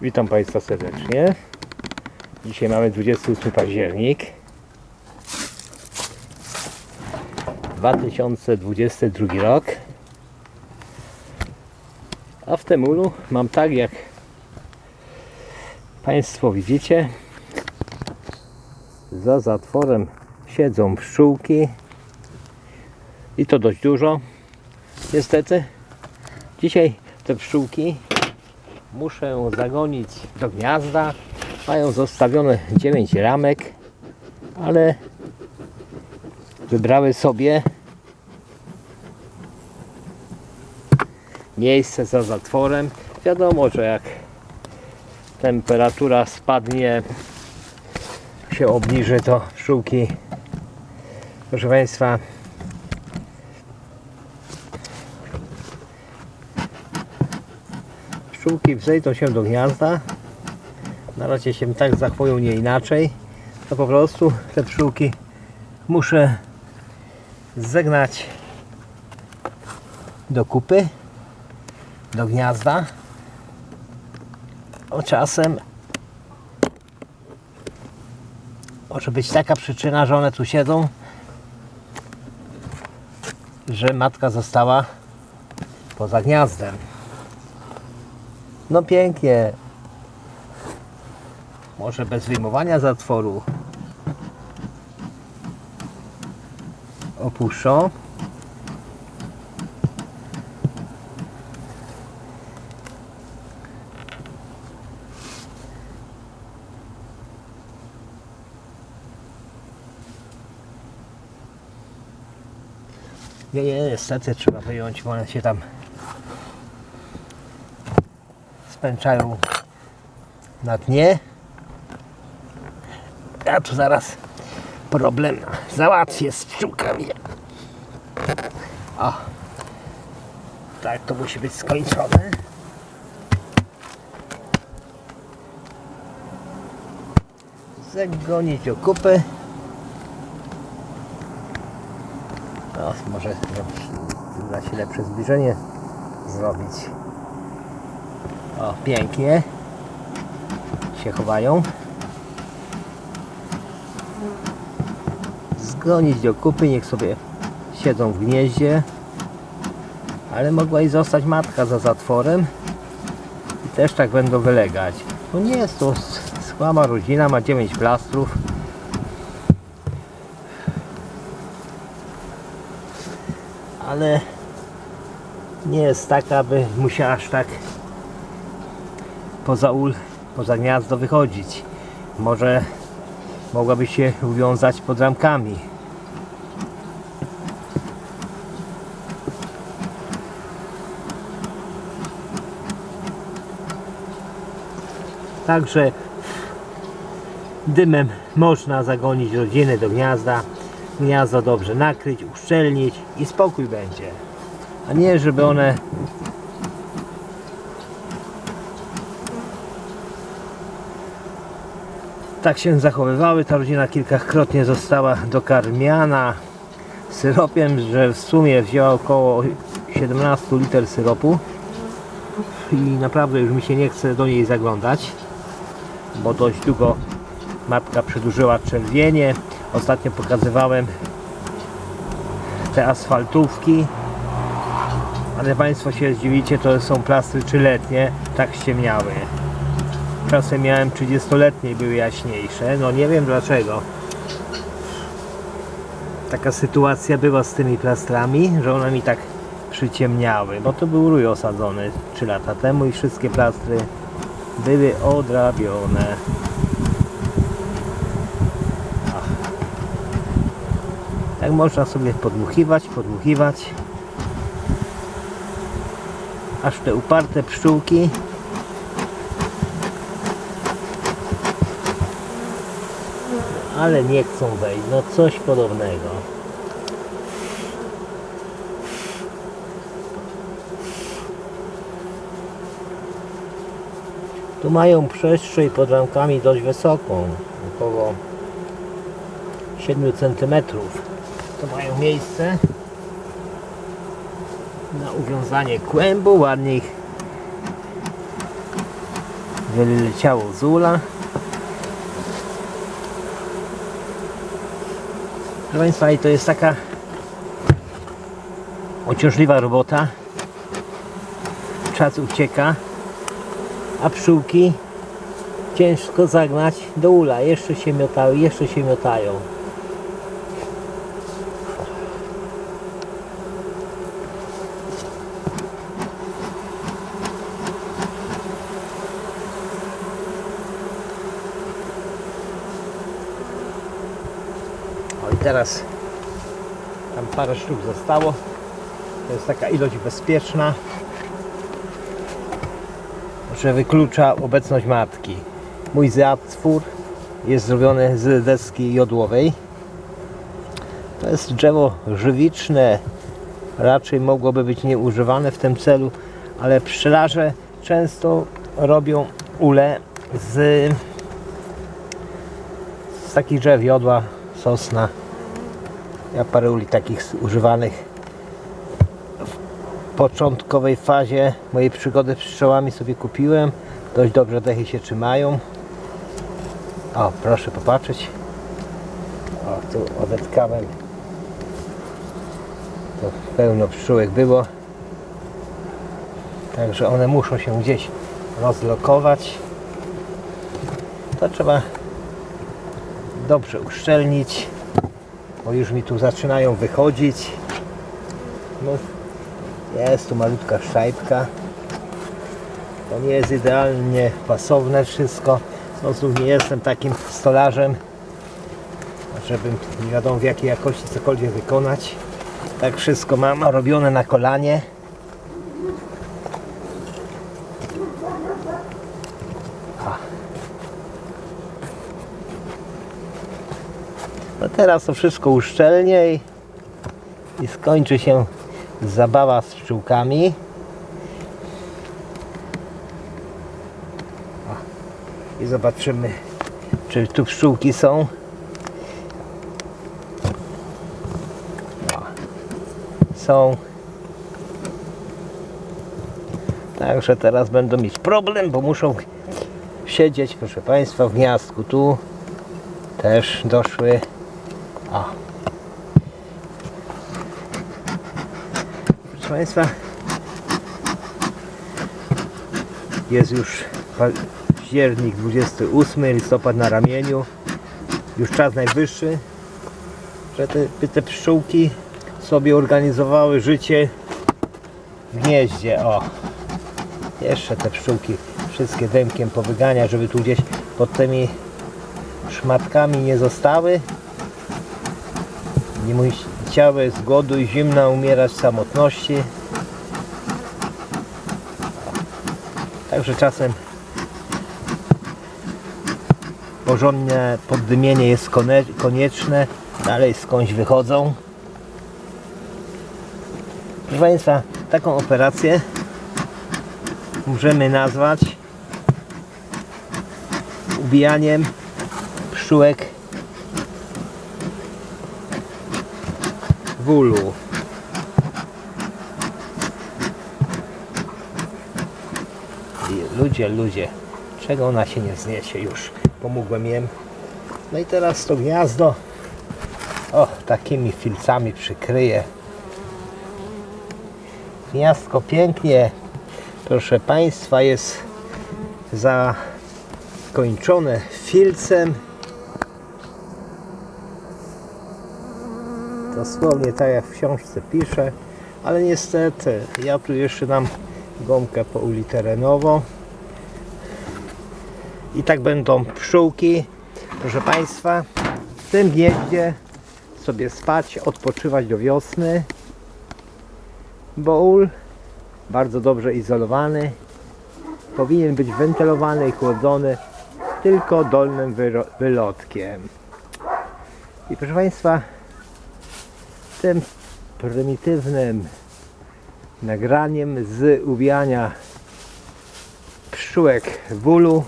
Witam Państwa serdecznie. Dzisiaj mamy 28 październik 2022 rok. A w tym ulu mam tak jak Państwo widzicie za zatworem siedzą pszczółki i to dość dużo niestety dzisiaj te pszczółki muszę zagonić do gniazda. Mają zostawione 9 ramek, ale wybrały sobie miejsce za zatworem. Wiadomo, że jak temperatura spadnie, się obniży, to pszczółki, proszę Państwa, pszczółki wzejdą się do gniazda. Na razie się tak zachowują, nie inaczej. To po prostu te pszczółki muszę zegnać do kupy, do gniazda. O czasem może być taka przyczyna, że one tu siedzą, że matka została poza gniazdem. No pięknie. Może bez wyjmowania zatworu. Opuszczą. Nie, niestety trzeba wyjąć, bo one się tam spęczają na dnie. Ja tu zaraz problem załatwię z pszczółkami. O, tak to musi być skończone. Zagonić okupy. No, może da się lepsze zbliżenie zrobić. O, pięknie się chowają. Zgonić do kupy, niech sobie siedzą w gnieździe. Ale mogła i zostać matka za zatworem. I też tak będą wylegać. To nie jest to słaba rodzina, ma 9 plastrów. Ale nie jest taka, by musiała aż tak poza ul, poza gniazdo wychodzić. Może mogłaby się uwiązać pod ramkami. Także dymem można zagonić rodziny do gniazda, gniazdo dobrze nakryć, uszczelnić i spokój będzie. A nie, żeby one tak się zachowywały. Ta rodzina kilkakrotnie została dokarmiana syropiem, że w sumie wzięła około 17 liter syropu i naprawdę już mi się nie chce do niej zaglądać, bo dość długo matka przedłużyła czerwienie. Ostatnio pokazywałem te asfaltówki, ale Państwo się zdziwicie, to są plastry trzyletnie, tak ściemniały. Czasem miałem 30-letnie były jaśniejsze. No nie wiem dlaczego. Taka sytuacja była z tymi plastrami, że one mi tak przyciemniały. Bo to był rój osadzony 3 lata temu i wszystkie plastry były odrabione. Ach. Tak można sobie podmuchiwać, podmuchiwać. Aż te uparte pszczółki ale nie chcą wejść. No coś podobnego. Tu mają przestrzeń pod ramkami dość wysoką, około 7 cm. Tu mają miejsce na uwiązanie kłębu, ładnie ich wyleciało z ula. Proszę Państwa, i to jest taka uciążliwa robota. Czas ucieka, a pszczółki ciężko zagnać do ula. Jeszcze się miotały, jeszcze się miotają. O i teraz tam parę sztuk zostało. To jest taka ilość bezpieczna, że wyklucza obecność matki. Mój zjadstwór jest zrobiony z deski jodłowej. To jest drzewo żywiczne, raczej mogłoby być nieużywane w tym celu, ale pszczelarze często robią ule z, z takich drzew jodła, sosna. Ja parę uli takich używanych w początkowej fazie mojej przygody z pszczołami sobie kupiłem. Dość dobrze dechy się trzymają. O, proszę popatrzeć. O, tu odetkałem. To pełno pszczółek było. Także one muszą się gdzieś rozlokować. To trzeba dobrze uszczelnić, bo już mi tu zaczynają wychodzić. No, jest tu malutka szajbka. To nie jest idealnie pasowne wszystko. No znów nie jestem takim stolarzem, żebym nie wiadomo w jakiej jakości cokolwiek wykonać. Tak wszystko mam robione na kolanie. No teraz to wszystko uszczelnię i, i skończy się zabawa z pszczółkami. O, I zobaczymy, czy tu pszczółki są. O, są. Także teraz będą mieć problem, bo muszą siedzieć, proszę Państwa, w gniazdku. Tu też doszły. Proszę Państwa, jest już październik 28, listopad na ramieniu. Już czas najwyższy, że te, te pszczółki sobie organizowały życie w gnieździe. O, jeszcze te pszczółki wszystkie dębkiem powygania, żeby tu gdzieś pod tymi szmatkami nie zostały. Nie musiały z głodu i zimna umierać w samotności. Także czasem porządne poddymienie jest konieczne. Dalej skądś wychodzą. Proszę Państwa, taką operację możemy nazwać ubijaniem pszczółek I ludzie, ludzie, czego ona się nie zniesie już. Pomogłem jem. No i teraz to gniazdo o, takimi filcami przykryję. Gniazdko pięknie, proszę Państwa, jest zakończone filcem. Dosłownie tak jak w książce piszę, ale niestety ja tu jeszcze dam gąbkę pouliterenową i tak będą pszczółki, proszę Państwa, w tym gnieździe sobie spać, odpoczywać do wiosny, bo ul bardzo dobrze izolowany powinien być wentylowany i chłodzony tylko dolnym wylotkiem. I proszę Państwa, tym prymitywnym nagraniem z uwijania pszczółek w ulu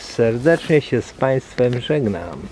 serdecznie się z Państwem żegnam.